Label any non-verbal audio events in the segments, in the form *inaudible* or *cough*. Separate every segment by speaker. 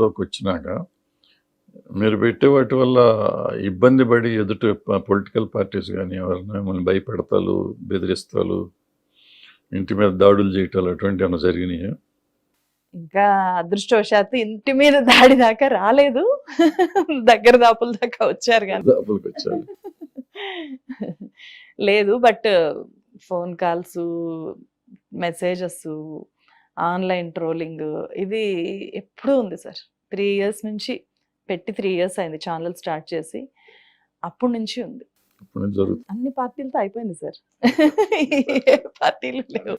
Speaker 1: రాజకీయాల్లోకి వచ్చినాక మీరు పెట్టే వాటి వల్ల ఇబ్బంది పడి ఎదుటి పొలిటికల్ పార్టీస్ కానీ ఎవరైనా మిమ్మల్ని భయపెడతాలు బెదిరిస్తాలు ఇంటి మీద దాడులు చేయటాలు అటువంటి ఏమైనా జరిగినాయా?
Speaker 2: ఇంకా అదృష్టవశాత్తు ఇంటి మీద దాడి దాకా రాలేదు. దగ్గర దాపుల దాకా వచ్చారు కానీ
Speaker 1: దాపులకు వచ్చారు
Speaker 2: లేదు but phone calls messages online trolling ఇది ఎప్పుడూ ఉంది సార్. త్రీ ఇయర్స్ నుంచి పెట్టి త్రీ ఇయర్స్ అయింది ఛానల్ స్టార్ట్ చేసి. అప్పటి నుంచి ఉంది. అన్ని పార్టీలతో అయిపోయింది సార్. పార్టీలు లేవు.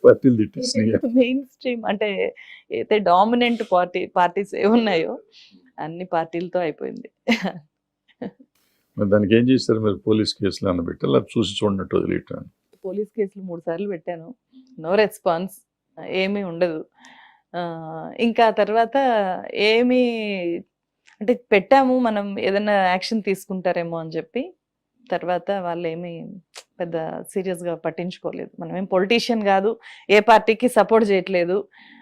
Speaker 2: మెయిన్ స్ట్రీమ్ అంటే అయితే డామినెంట్ పార్టీ పార్టీస్ ఏమున్నాయో అన్ని పార్టీలతో అయిపోయింది.
Speaker 1: దానికి ఏం చేస్తారు మీరు పోలీస్ కేసులు అన్న పెట్టారు? లేదా చూసి చూడనట్టు వదిలేయటం?
Speaker 2: పోలీస్ కేసులు మూడు సార్లు పెట్టాను. No response. ఏమీ ఉండదు. ఇంకా తర్వాత ఏమీ అంటే పెట్టాము మనం ఏదైనా యాక్షన్ తీసుకుంటారేమో అని చెప్పి. తర్వాత వాళ్ళు ఏమీ పెద్ద సీరియస్గా పట్టించుకోలేదు. మనం ఏం పొలిటీషియన్ కాదు ఏ పార్టీకి సపోర్ట్ చేయట్లేదు.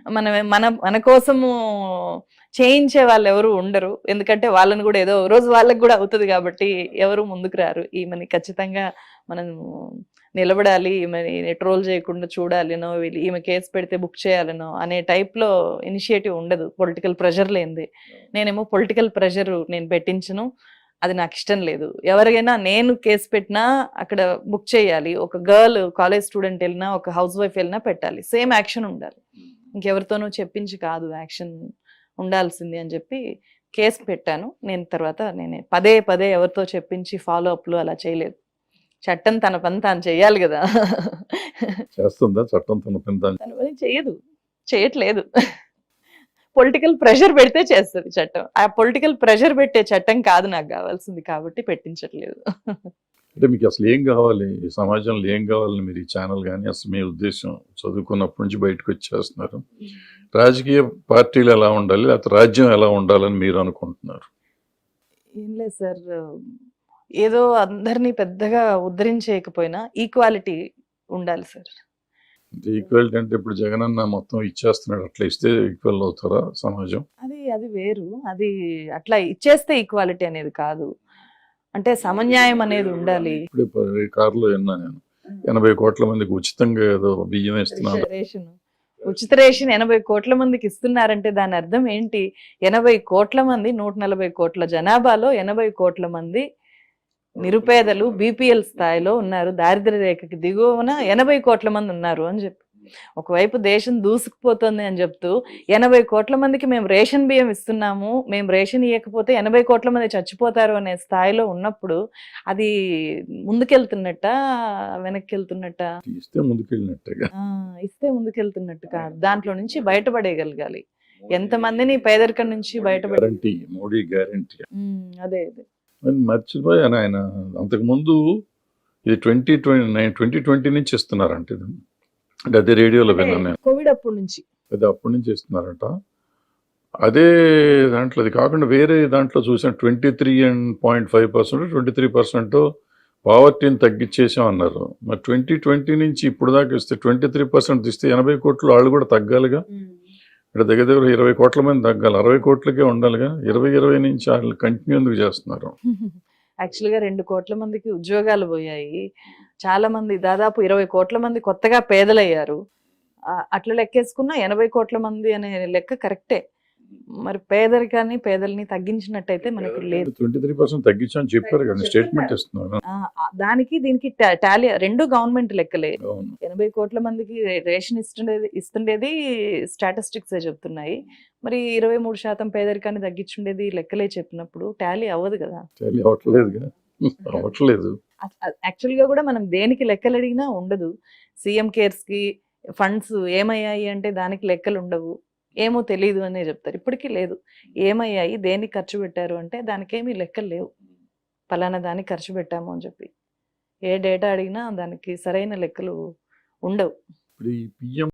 Speaker 2: మనం మన మన కోసము చేయించే వాళ్ళు ఎవరు ఉండరు. ఎందుకంటే వాళ్ళని కూడా ఏదో రోజు వాళ్ళకి కూడా అవుతుంది కాబట్టి ఎవరు ముందుకు రారు. ఈమెని ఖచ్చితంగా మనం నిలబడాలి ఈమెని ట్రోల్ చేయకుండా చూడాలనో వీళ్ళు ఈమె కేసు పెడితే బుక్ చేయాలనో అనే టైప్లో ఇనిషియేటివ్ ఉండదు. పొలిటికల్ ప్రెషర్ లేనిది. నేనేమో పొలిటికల్ ప్రెషర్ నేను పెట్టించను. అది నాకు ఇష్టం లేదు. ఎవరికైనా నేను కేసు పెట్టినా అక్కడ బుక్ చేయాలి. ఒక గర్ల్ కాలేజ్ స్టూడెంట్ వెళ్ళినా ఒక హౌస్ వైఫ్ వెళ్ళినా పెట్టాలి. సేమ్ యాక్షన్ ఉండాలి. ఇంకెవరితోనూ చెప్పించి కాదు యాక్షన్ ఉండాల్సింది అని చెప్పి కేసు పెట్టాను. నేను తర్వాత నేను పదే పదే ఎవరితో చెప్పించి ఫాలో అప్లు అలా చేయలేదు. చట్టం తన పని తాను చేయాలి కదా.
Speaker 1: చేస్తుందా? చట్టం తన పని
Speaker 2: తన పని చేయదు. చేయట్లేదు. పొలిటికల్ ప్రెషర్ పెడితే చేస్తుంది చట్టం. ఆ పొలిటికల్ ప్రెషర్ పెట్టే చట్టం కాదు నాకు కావాల్సింది కాబట్టి పెట్టించట్లేదు.
Speaker 1: అంటే మీకు అసలు ఏం కావాలి? ఈ సమాజంలో ఏం కావాలని మీరు ఈ ఛానల్ కానీ అసలు మీ ఉద్దేశం చదువుకున్నప్పటి నుంచి బయటకు వచ్చేస్తున్నారు. రాజకీయ పార్టీలు ఎలా ఉండాలి? లేకపోతే రాజ్యం ఎలా ఉండాలని మీరు అనుకుంటున్నారు?
Speaker 2: ఏం లేదు సార్. ఏదో అందరినీ పెద్దగా ఉద్ధరించేయకపోయినా ఈక్వాలిటీ ఉండాలి సార్.
Speaker 1: ఈక్వాలిటీ అంటే ఇప్పుడు జగన్ అన్న మొత్తం ఇచ్చేస్తున్నాడు. అట్లా ఇస్తే ఈక్వల్ అవుతారా సమాజం?
Speaker 2: అది అది వేరు. అది అట్లా ఇచ్చేస్తే ఈక్వాలిటీ అనేది కాదు. అంటే సమన్యాయం అనేది ఉండాలి.
Speaker 1: ఇప్పుడే కారులో విన్నా నేను. ఎనభై కోట్ల మందికి ఉచితంగా ఏదో బియ్యం ఇస్తున్నాను
Speaker 2: రేషన్. ఉచిత రేషన్ ఎనభై కోట్ల మందికి ఇస్తున్నారంటే దాని అర్థం ఏంటి? ఎనభై కోట్ల మంది నూట నలభై కోట్ల జనాభాలో ఎనభై కోట్ల మంది నిరుపేదలు బీపీఎల్ స్థాయిలో ఉన్నారు. దారిద్ర్య రేఖకి దిగువన ఎనభై కోట్ల మంది ఉన్నారు అని చెప్పి. ఒకవైపు దేశం దూసుకుపోతుంది అని చెప్తూ ఎనభై కోట్ల మందికి మేము రేషన్ బియ్యం ఇస్తున్నాము మేము రేషన్ ఇవ్వకపోతే ఎనభై కోట్ల మంది చచ్చిపోతారు అనే స్థాయిలో ఉన్నప్పుడు అది ముందుకెళ్తున్నట్ట వెనక్కి వెళ్తున్నట్ట
Speaker 1: ఇస్తే ముందుకెళ్ళినట్టుగా.
Speaker 2: ఇస్తే ముందుకెళ్తున్నట్టు కాదు. దాంట్లో నుంచి బయటపడేయగలగాలి. ఎంతమందిని పేదరికం నుంచి బయటపడే
Speaker 1: మోడీ గ్యారంటీ.
Speaker 2: అదే అదే.
Speaker 1: మర్చిపోయాను ఆయన. అంతకుముందు ఇది ట్వంటీ ట్వంటీ ట్వంటీ ట్వంటీ నుంచి ఇస్తున్నారంట అంటే అదే రేడియోలో విన్నాను నేను.
Speaker 2: కోవిడ్ అప్పటి నుంచి.
Speaker 1: అది అప్పటి నుంచి ఇస్తున్నారంట అదే దాంట్లో అది కాకుండా వేరే దాంట్లో చూసాను twenty three and point five percent twenty three percent పావర్టీని తగ్గించేసాం అన్నారు. మరి ట్వంటీ ట్వంటీ నుంచి ఇప్పుడు దాకా ఇస్తే ట్వంటీ త్రీ పర్సెంట్ ఇస్తే ఎనభై కోట్లు వాళ్ళు కూడా తగ్గాలిగా. ఇక్కడ దగ్గర దగ్గర ఇరవై కోట్ల మంది తగ్గాలి. అరవై కోట్లకే ఉండాలిగా. ఇరవై ఇరవై నుంచి వాళ్ళు కంటిన్యూ ఎందుకు చేస్తున్నారు? *laughs*
Speaker 2: యాక్చువల్గా రెండు కోట్ల మందికి ఉద్యోగాలు పోయాయి. చాలా మంది దాదాపు ఇరవై కోట్ల మంది కొత్తగా పేదలయ్యారు. అట్లా లెక్కేసుకున్న ఎనభై కోట్ల మంది అనే లెక్క కరెక్టే. మరి పేదరికాన్ని పేదల్ని తగ్గించినట్టయితే మనకు లేదు.
Speaker 1: ట్వంటీ త్రీ పర్సెంట్ తగ్గించని చెప్పారు కదా స్టేట్మెంట్ ఇస్తున్నారు
Speaker 2: దానికి దీనికి టాలీ రెండు గవర్నమెంట్ లెక్కలే. ఎనభై కోట్ల మందికి రేషన్ ఇస్తుండేది ఇస్తుండేది స్టాటిస్టిక్స్ చెప్తున్నాయి. మరి ఇరవై మూడు శాతం పేదరికాన్ని తగ్గించుండేది లెక్కలే చెప్పినప్పుడు టాలీ అవ్వదు కదా.
Speaker 1: అవ్వట్లేదుగా అవ్వట్లేదు.
Speaker 2: యాక్చువల్గా కూడా మనం దేనికి లెక్కలు అడిగినా ఉండదు. సీఎం కేర్స్కి ఫండ్స్ ఏమయ్యాయి అంటే దానికి లెక్కలు ఉండవు ఏమో తెలియదు అనే చెప్తారు. ఇప్పటికీ లేదు. ఏమయ్యాయి? దేనికి ఖర్చు పెట్టారు? అంటే దానికేమీ లెక్కలు లేవు. పలానా దానికి ఖర్చు పెట్టాము అని చెప్పి. ఏ డేటా అడిగినా దానికి సరైన లెక్కలు ఉండవు.
Speaker 1: ఇప్పుడు ఈ పిఎం